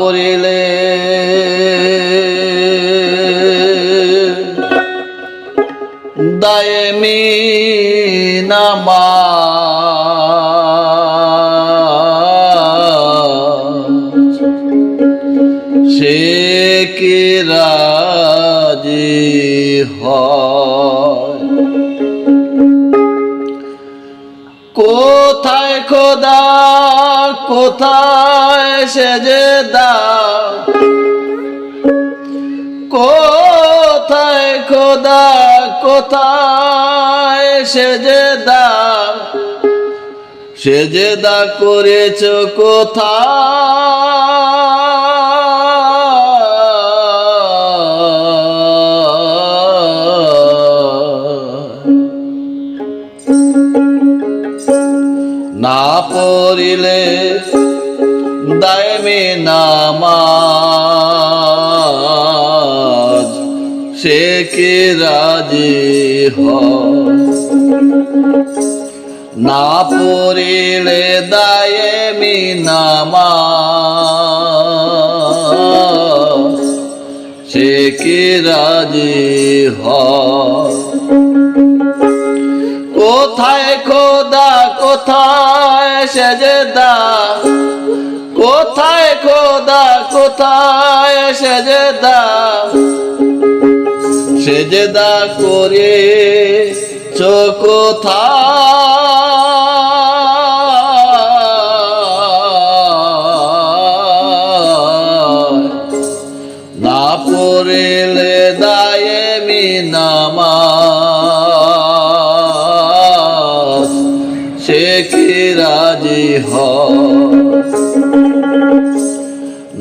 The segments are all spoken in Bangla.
পড়িলে কোথায় সেজদা। কোথায় খোদা কোথায় সেজদা? সেজদা করেছ কোথায়? না পড়িলে দায়মে নামাজ। সে কি রাজি হ না পড়িলে দায়মি নামাজ। সে কি রাজি হ কোথায় খোদা, কোথায় সেজদা? কোথায় সেজদা সেজদা করে কোথায় না পড়লে দায়েমি নামাজ সে কি রাজি হয়?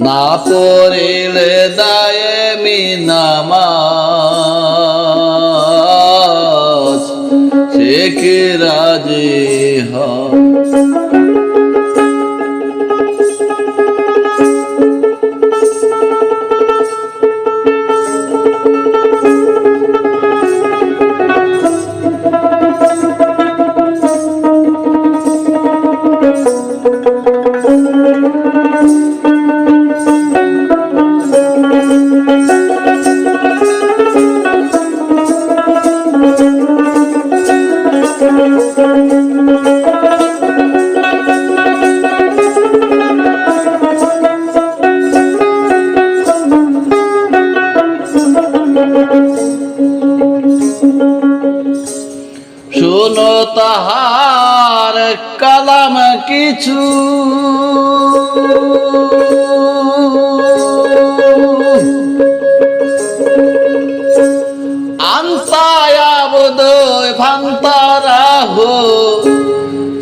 না পড়লে দায়েমি নামাজ সে কি রাজি হয় তাহার কালাম কিছু। আন্তায়াবদ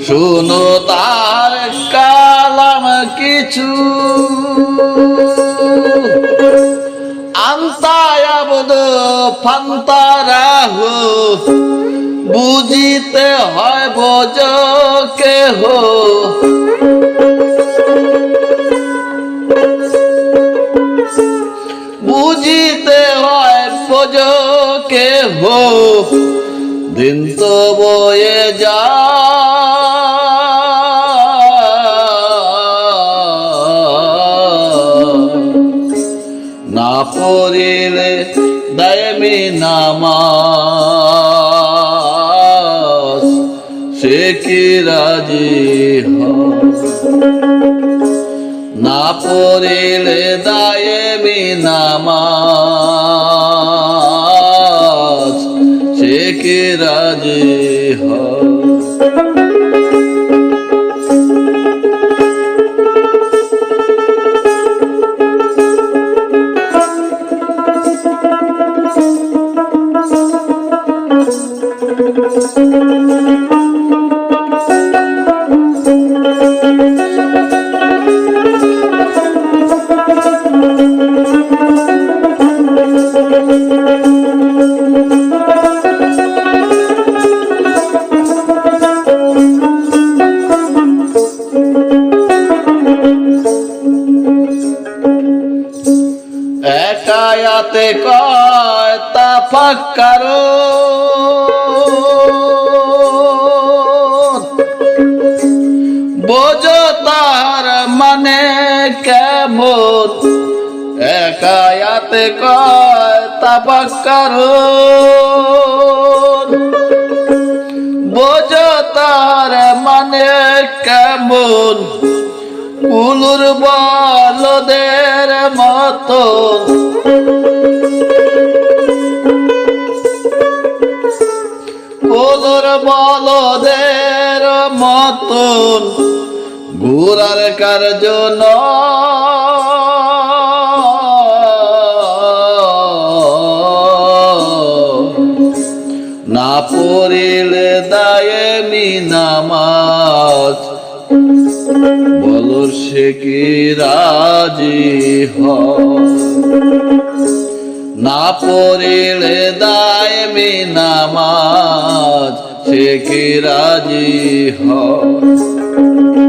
শোনো তার কালাম কিছু। আন্তায়াবদ ফান্তারাহ বুঝিতে হয় বোঝ কেহ। বুঝিতে হয় বোঝ কেহ। দিন তো বয়ে যা না পড়িলে দায়মি নামাজ কি রাজি না পড়িলে দায়েমি নামাজ সে কে রাজি হয় একায়াতে কয় তাফাক্কারো। বোঝো তার মানে কেমন? হেকায়াতে কয় তাপাক্কারু বোঝো তার মানে কেমন? কুলুর বলদের মতন কুলুর বলদের মতন ঘোরার কার্য না পড়িলে দায়েমি নামাজ। বলো সে কি রাজি হ না পড়িলে দায়মি নামাজ সে কি রাজি হয়?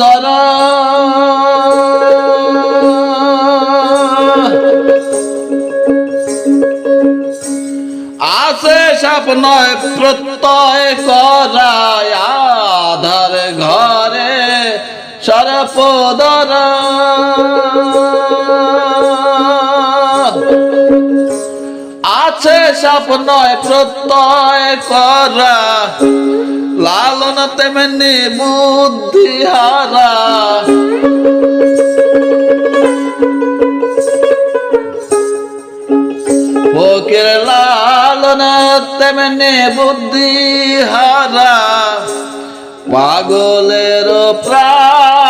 ধর। আসে স্বপ্ন প্রত্যয় করায় আধার ঘরে সরপ ধর আছে স্বপ্ন প্রত্যয় করা লালন তেমনি বুদ্ধি হারা ফকির লালন তেমনি বুদ্ধি হারা পাগলের প্রায়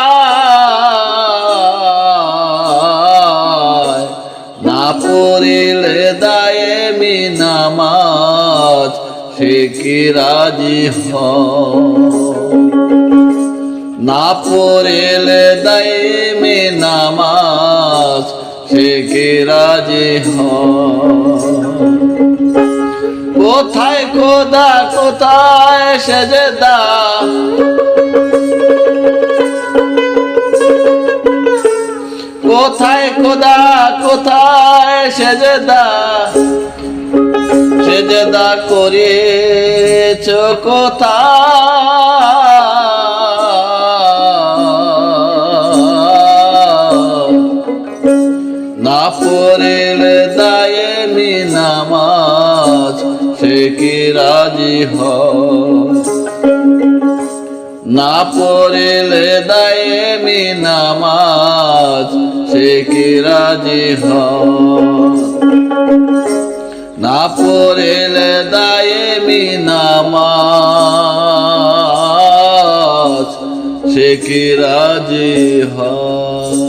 নামাজ সে কি রাজি হয় না পড়িলে দায়েমি নামাজ সে কি রাজি হয় কোথায় খোদা, কোথায় সেজদা? কোথায় খোদা, কোথায় সেজদা? সেজদা করেছ কোথায়? না পড়িলে দায়েমি নামাজ, সে কি রাজি হ না পড়িলে দায়েমি নামাজ, সে কি রাজি হয়? না পড়েলে দায়েমি নামাজ সে কি রাজি হয়?